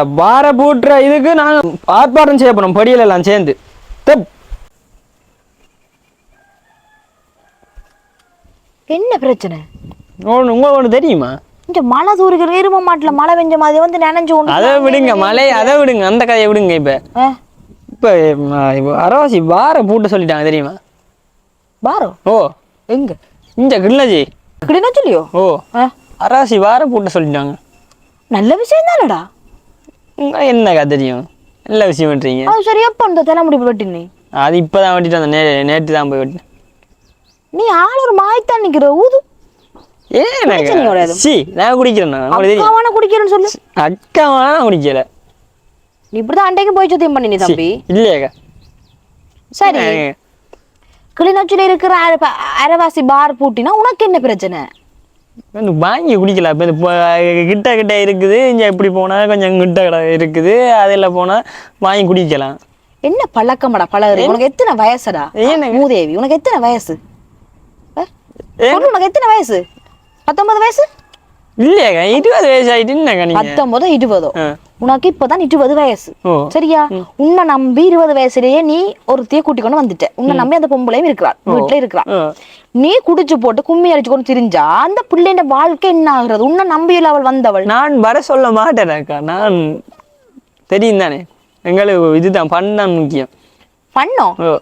இந்த பார பூட்டுற இதுக்கு நாங்க ஆர்ப்பாட்டம் செய்ய போறோம் படியில எல்லாம் சேர்ந்து. என்ன பிரச்சனை? ஒண்ணு உங்களுக்கு ஒண்ணு தெரியுமா? இந்த மழை தூரிக்கிற எரும மாட்டுல மழை பெஞ்ச மாதிரி வந்து நினைஞ்சு கொண்டு அதை விடுங்க மலை அதை விடுங்க அந்த கதையை விடுங்க இப்ப. இப்ப இப்ப அரவாசி பார பூட்ட சொல்லிட்டாங்க தெரியுமா? பாரோ? ஓ. எங்க? இந்த இப்படின்னா சொல்லியோ ஓ. அரவாசி பார பூட்ட சொல்லிட்டாங்க. நல்ல விஷயம் தானடா. உங்க என்ன கதை தெரியும் நல்ல விஷயம் பண்றீங்க அது சரி எப்ப அந்த தலைமுடி வெட்டினி? அது இப்பதான் வெட்டிட்டு வந்தேன். நே நேற்று தான் போய் வெட்டினேன். நீ ஆள் ஒரு மாய்த்தான் நிக்கிற ஊது. ஏன் பிரச்சனை கிடையாது. சி நான் குடிக்கிறேன் நான். உங்களுக்கு தெரியும்? அக்காவான குடிக்கிறேன்னு சொல்லு. அக்கா நான் குடிக்கல. நீ இப்படிதான் அண்டைக்கு போய் சுத்தியம் பண்ணி சி, தம்பி. இல்லையாக்கா சரி. கிளிநொச்சியில இருக்கிற அர- அரவாசி பார் பூட்டினா உனக்கு என்ன பிரச்சனை? வந்து வாங்கி குடிக்கல. இப்போ இந்த கிட்ட கிட்ட இருக்குது. இங்கே இப்படி போனால் கொஞ்சம் கிட்ட கிட்ட இருக்குது. அதில் போனால் வாங்கி குடிக்கலாம். என்ன பழக்கமாடா பழகுற உனக்கு எத்தனை வயசுடா? மூதேவி உனக்கு எத்தனை வயசு? உனக்கு எத்தனை வயசு? பத்தொன்பது வயசு? இல்லையாக்கா? இருபது வயசு ஆயிட்டு என்னக்கா நீங்கள் பத்தொன்பதோ இருபதோ. உனக்கு இப்பதான் இருபது வயசு. சரியா? உன்னை நம்பி இருபது வயசுலயே நீ ஒருத்தைய கூட்டி கொண்டு வந்துட்ட. உன்னை நம்பி அந்த பொம்பளையும் இருக்கிறாள். வீட்டுல இருக்கிறாள். ஆ. நீ குடிச்சு போட்டு கும்மி அடிச்சு கொண்டு திரிஞ்சா அந்த பிள்ளைன்ற வாழ்க்கை என்ன ஆகுறது? உன்னை நம்பியில் அவள் வந்தவள். நான் வர சொல்ல மாட்டேனக்கா. நான் தெரியும் தானே? எங்களுக்கு இதுதான் பண்ணான் முக்கியம். பண்ணோம்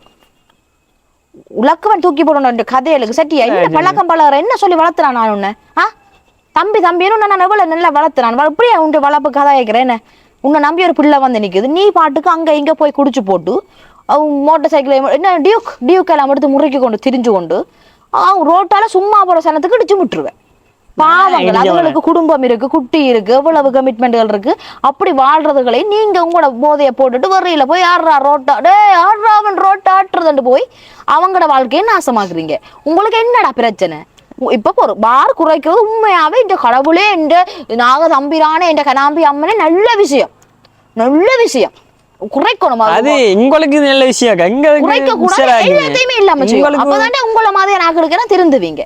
உலக்கவன் தூக்கி போடணும். கதைகளுக்கு சட்டியா? என்ன பழக்கம் பழகுற. என்ன சொல்லி வளர்த்துறான் நான் உன்னை? ஆ? தம்பி தம்பின்னு நான் எவ்வளவு நல்லா வளர்த்துறான். வள- இப்படியே உன்ட்டு வளர்ப்பு கதை கேட்கிறேன் உன்னை நம்பி ஒரு பிள்ளை வந்து நிக்குது. நீ பாட்டுக்கு அங்க இங்க போய் குடிச்சு போட்டு மோட்டார் சைக்கிள் என்ன டியூக் டியூக் எல்லாம் எடுத்து முறுக்கி கொண்டு திரிஞ்சு கொண்டு ரோட்டால சும்மா போற சனத்துக்கு இடிச்சு விட்டுருவேன் பாவங்கள். இங்க அதுகளுக்கு குடும்பம் இருக்கு குட்டி இருக்கு எவ்வளவு கமிட்மெண்ட்கள் இருக்கு. அப்படி வாழ்றதுகளை நீங்க உங்களோட போதைய போட்டுட்டு வரையில போய் ஆடுறா ரோட்டா டே ஆடுறா அவன் ரோட்டா ஆட்டுறதுன்னு போய் அவங்களோட வாழ்க்கையை நாசமாக்குறீங்க. உங்களுக்கு என்னடா பிரச்சனை? இப்ப ஒரு பார் குறைக்கிறது உண்மையாவே இந்த கடவுளே இந்த நாக தம்பிரான இந்த கனாம்பி அம்மனே நல்ல விஷயம் நல்ல விஷயம் குறைக்கணும் அது. உங்களுக்கு நல்ல விஷயம் குறைக்க கூடாது. எல்லாத்தையுமே இல்லாம அப்பதானே உங்களை மாதிரி நாக்களுக்கு திருந்துவீங்க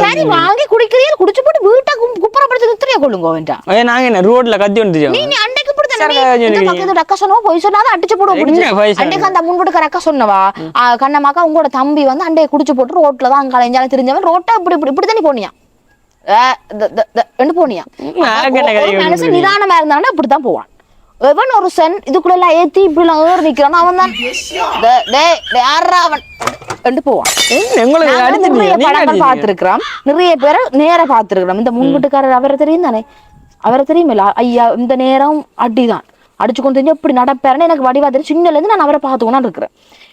சரி வாங்கி குடிக்கிறீங்க குடிச்சு போட்டு வீட்டை குப்புறப்படுத்தி நிறுத்தியா கொள்ளுங்க வேண்டாம் நாங்க என்ன ரோட்ல கத்தி வந்துட்டோம் நீங்க அன்னைக்கு சொன்னவா பொய் சொன்னாதான் அடிச்சு போடுவோம் அந்த சொன்னவா? கண்ணம்மாக்கா உங்களோட தம்பி வந்து அண்டைய குடிச்சு போட்டு ரோட்ல தான் தெரிஞ்சவன். ரோட்டா இப்படி இப்படி இப்படி தானே போனியா? நிதானமா இருந்தானா அப்படித்தான் போவான். எவன் ஒரு சென் இதுக்குள்ள எல்லாம் ஏத்தி இப்படி எல்லாம் ஏறி நிக்கிறான். அவன் தான். யார்றா அவன்? நிறைய படங்கள். பார்த்திருக்கிறோம். நிறைய பேரை நேர பார்த்திருக்கிறோம். இந்த முன்வீட்டுக்காரர் அவரை தெரியும் தானே? அவரை தெரியுமில்ல? ஐயா இந்த நேரம் அடிதான். அடிச்சு கொண்டு தெரிஞ்சு இப்படி நடப்பாருன்னு எனக்கு வடிவா தெரியும். சின்னல இருந்து நான் அவரை பார்த்துக்கணும் இருக்கிறேன்.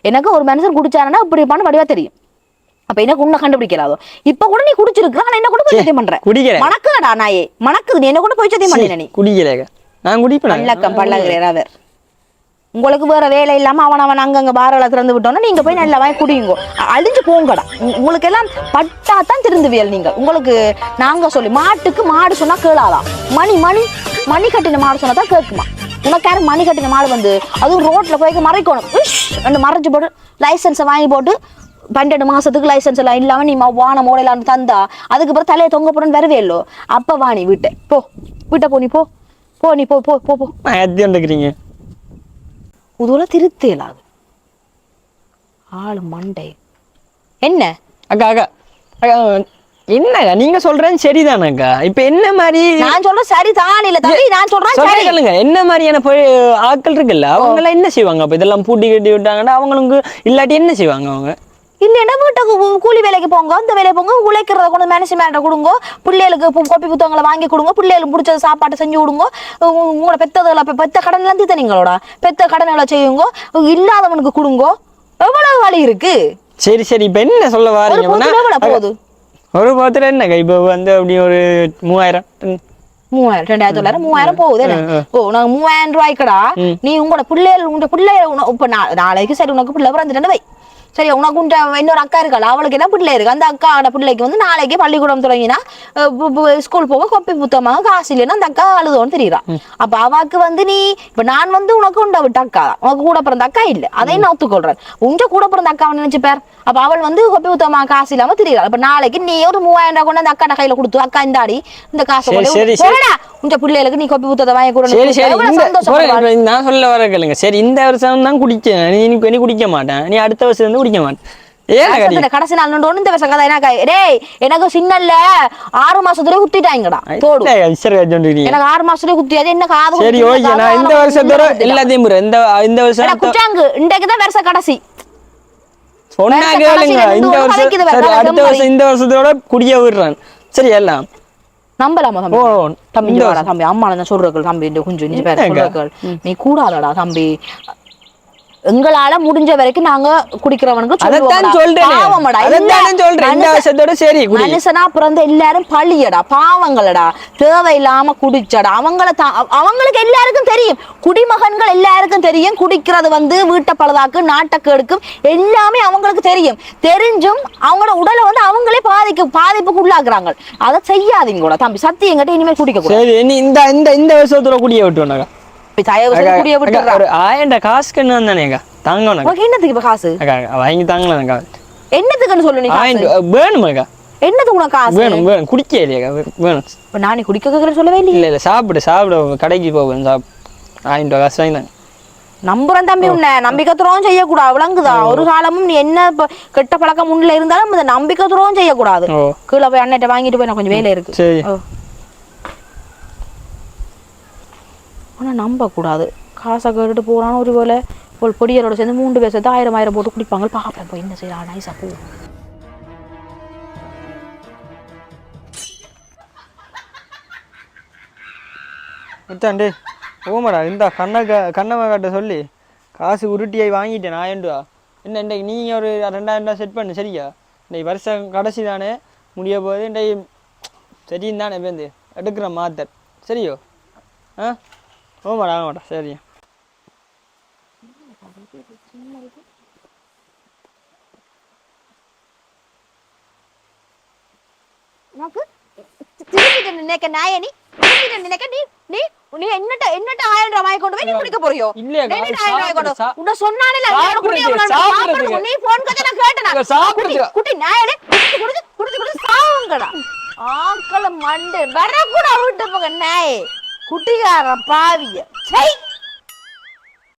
எனக்கு ஒரு மனுஷன் குடிச்சாருன்னா இப்படி இருப்பான்னு வடிவா தெரியும். அப்ப எனக்கு உன்னை கண்டுபிடிக்கலாதோ இப்ப கூட நீ குடிச்சிருக்க? ஆனா என்ன கூட போய் சத்தியம் பண்ற? குடிக்கிறேன். மணக்குதடா நாயே? மணக்குது நீ என்ன கூட போய் சத்தியம் பண்ணி நீ? குடிக்கலைக்கா நான் குடிப்பேன்? பல்லக்கம் பல்லகிறேன் அவர் உங்களுக்கு வேற வேலை இல்லாமல் அவன் அவன் அங்கே பாரல திறந்து விட்டோன்னா நீங்கள் போய் நல்லா வாங்கி குடியுங்க. அழிஞ்சு போங்கடா. உங்களுக்கு எல்லாம் பட்டா தான் திருந்துவியல் நீங்கள். உங்களுக்கு நாங்கள் சொல்லி மாட்டுக்கு மாடு சொன்னால் கேளாதான் மணி மணி மணி கட்டின மாடு சொன்னால் தான் கேட்குமா? உனக்கு மணி கட்டின மாடு வந்து அதுவும் ரோட்டில் போய் மறைக்கணும். ரெண்டு மறைச்சு போட்டு லைசன்ஸை வாங்கி போட்டு பன்னெண்டு மாதத்துக்கு லைசன்ஸ் எல்லாம் இல்லாமல் நீ வான மோடலாம் தந்தா அதுக்கு தலையை தொங்க போடணும்னு வரவே இல்லோ அப்போ வா நீ வீட்டை. போ. வீட்டை போ நீ போ. போ நீ போ போ போ போ. வந்துக்கிறீங்க? உதுவல திருத்தேலாது ஆளு மண்டை. என்ன? அக்கா அக்கா அக்கா என்னக்கா நீங்க சொல்றேன் சரிதானக்கா? இப்ப என்ன மாதிரி நான் சொல்றேன் சரி தான் இல்ல தம்பி நான் சொல்றேன் சரி. கேளுங்க. என்ன மாதிரியான ஆட்கள் இருக்குல்ல அவங்க எல்லாம் என்ன செய்வாங்க? அப்ப இதெல்லாம் பூட்டி கட்டி விட்டாங்கன்னா அவங்களுக்கு இல்லாட்டி என்ன செய்வாங்க அவங்க? இல்லைன்னா வீட்டுக்கு கூலி வேலைக்கு போங்க இந்த வேலையை போங்க உழைக்கிறத கொண்டு மேனேஜ்மெண்ட்டை கொடுங்க. பிள்ளைகளுக்கு கோப்பி புத்தகங்களை வாங்கி கொடுங்க பிள்ளைகளுக்கு பிடிச்ச சாப்பாட்டை செஞ்சு கொடுங்க. உ- உங்களோட பெத்ததுல பெத்த கடன் எல்லாம் தீத்தனீங்களோட பெத்த கடன்களை செய்யுங்க இல்லாதவனுக்கு கொடுங்க. எவ்வளவு வழி இருக்கு? சரி சரி இப்ப என்ன சொல்ல வாரீங்க? போகுது? ஒரு பத்துல என்னக்கா இப்ப வந்து அப்படி ஒரு மூவாயிரம். மூவாயிரம் ரெண்டாயிரத்தி தொள்ளாயிரம் மூவாயிரம் போகுது என்ன? ஓ நான் மூவாயிரம் ரூபாய்க்கடா? நீ உங்களோட பிள்ளைகள் உங்க பிள்ளை உன- இப்ப நாளைக்கு சரி உனக்கு பிள்ளை பிறந்துட்டு வை. சரி உனக்கு உண்ட இன்னொரு அக்கா இருக்கல அவளுக்கு என்ன பிள்ளை இருக்கு? அந்த அக்காவோட பிள்ளைக்கு வந்து நாளைக்கு பள்ளிக்கூடம் தொடங்கினா ஸ்கூல் போக கொப்பி புத்தமாக காசு இல்லைன்னா அந்த அக்கா அழுதோன்னு தெரியுறா. அப்ப அவாக்கு வந்து நீ இப்ப நான் வந்து உனக்கு உண்ட விட்ட அக்கா. உனக்கு கூட பிறந்த அக்கா இல்ல. அதையும் நான் ஒத்துக்கொள்றேன். உங்க கூட பிறந்த அக்காவை நினைச்சு பார். அப்ப அவள் வந்து கொப்பி புத்தமாக காசு இல்லாம தெரியுறா. அப்ப நாளைக்கு நீ ஒரு மூவாயிரம் ரூபாய் கொண்டு அந்த அக்கா கையில கொடுத்து அக்கா இந்தாடி இந்த காசை உங்க பிள்ளைகளுக்கு நீ கொப்பி புத்தத்தை வாங்கி கூட. சரி சரி இந்த நான் சொல்ல வர கேளுங்க. சரி இந்த வருஷம் தான் குடிச்சேன். நீ நீ குடிக்க மாட்டேன். நீ அடுத்த வருஷம் வந்து குடிக்க மாட்டேன். கடைசி நாள் ஒன்று இந்த வருஷம் கதை எனக்கு டேய் எனக்கு சின்னல்ல ஆறு மாசத்துல குத்திட்டாங்கடா. தோடு எனக்கு ஆறு மாசத்துல குத்தியாது என்ன காது சரி ஓகே நான் இந்த வருஷத்தோட. எல்லாத்தையும். இந்த இந்த வருஷம் குச்சாங்கு இன்றைக்கு தான் வருஷ கடைசி. சொன்னா கேளுங்க. இந்த இந்த வருஷம் அடுத்த. வருஷம் இந்த வருஷத்தோட குடிய விடுறேன். சரி எல்லாம். நம்பலாமா தம்பி? தம்பி வாடா தம்பி. அம்மா நான் சொல்றேன் தம்பி? இந்த குஞ்சு நீ பேர? சொல்றேன் நீ கூடாதடா தம்பி. எங்களால முடிஞ்ச வரைக்கும் நாங்க குடிக்கிறவனுக்கு மனுஷனா பிறந்த எல்லாரும் பழியடா பாவங்களடா. தேவையில்லாம குடிச்சடா. அவங்கள அவங்களுக்கு எல்லாருக்கும் தெரியும். குடிமகன்கள் எல்லாருக்கும் தெரியும். குடிக்கிறது வந்து வீட்டை பழுதாக்கு நாட்டை எடுக்கும் எல்லாமே அவங்களுக்கு தெரியும். தெரிஞ்சும் அவங்களோட உடலை வந்து அவங்களே பாதிக்கு பாதிப்புக்கு உள்ளாக்குறாங்க. அதை செய்யாதீங்க கூட தம்பி. சத்தியம் கிட்ட இனிமேல் குடிக்க இந்த இந்த இந்த வருஷத்தோட குடிய விட்டுவோனாக்கா ஆயிரம் காசுக்கு என்ன தானேக்கா தாங்க என்னத்துக்கு இப்ப காசு வாங்கி தாங்களாக்கா என்னத்துக்குன்னு சொல்லு நீ காசு வேணுமாக்கா உனக்கு காசு வேணும் வேணும் குடிக்க இல்லையாக்கா வே- வேணும் இப்ப நானே குடிக்க கேக்குறேன்னு சொல்லவே இல்ல இல்ல சாப்பிடு சாப்பிடு கடைக்கு போவேன் சாப் ஆயிரம் ரூபா காசு நம்புறேன் தம்பி உன்னை நம்பிக்கை துரோகம் செய்யக்கூடாது ஒரு காலமும் நீ என்ன கெட்ட பழக்கம் முன்னில இருந்தாலும் இந்த நம்பிக்கை துரோகம் செய்யக்கூடாது கீழே போய் அண்ணன்ட்ட வாங்கிட்டு போய் நான் கொஞ்சம் வேலை இருக்கு ஆனால் நம்பக்கூடாது. காசை கேட்டுட்டு போறான்னு ஒரு வேலை ஒரு பொடியரோட சேர்ந்து மூன்று பேர் சேர்த்து ஆயிரம் ஆயிரம் போட்டு குடிப்பாங்க பாப்பேன். போய் என்ன செய்யறா நைஸா போ முத்தாண்டு டே ஓமாடா இந்த கண்ணை க- சொல்லி. காசு உருட்டியை வாங்கிட்டேன் ஆயிரம் ரூபா என்ன இன்றைக்கு நீங்கள் ஒரு ரெண்டாயிரம் ரூபா செட் பண்ணு சரியா? இன்னைக்கு வருஷம் கடைசி தானே முடிய போகுது இன்றைக்கு சரியும் தானே பேருந்து எடுக்கிற மாத்தர். சரியோ? ஆ? ஓமாடா ஆமாடா சரி உனக்கு திரும்பிட்டு நினைக்க நாயனி திரும்பிட்டு நினைக்க நீ நீ நீ என்னட்ட என்னட்ட ஆயிரம் ரூபாய் கொண்டு போய் நீ குடிக்க போறியோ ஆயிரம் ரூபாய் கொண்டு சாப்பிடு, உன்னை சொன்னானே சாப்பிடுறதுக்கு, சாப்பிடுறதுக்கு. நீ போன் கதை நான் கேட்டேனா சாப்பிடுறதுக்கு. குட்டி, நாயனே குடிச்சு குடிச்சு குடிச்சு குடிச்சு சாவுங்கடா ஆக்கள மண்டு வரக்கூட விட்டு போக நாயே குட்டிகாரன் பாவிய. சை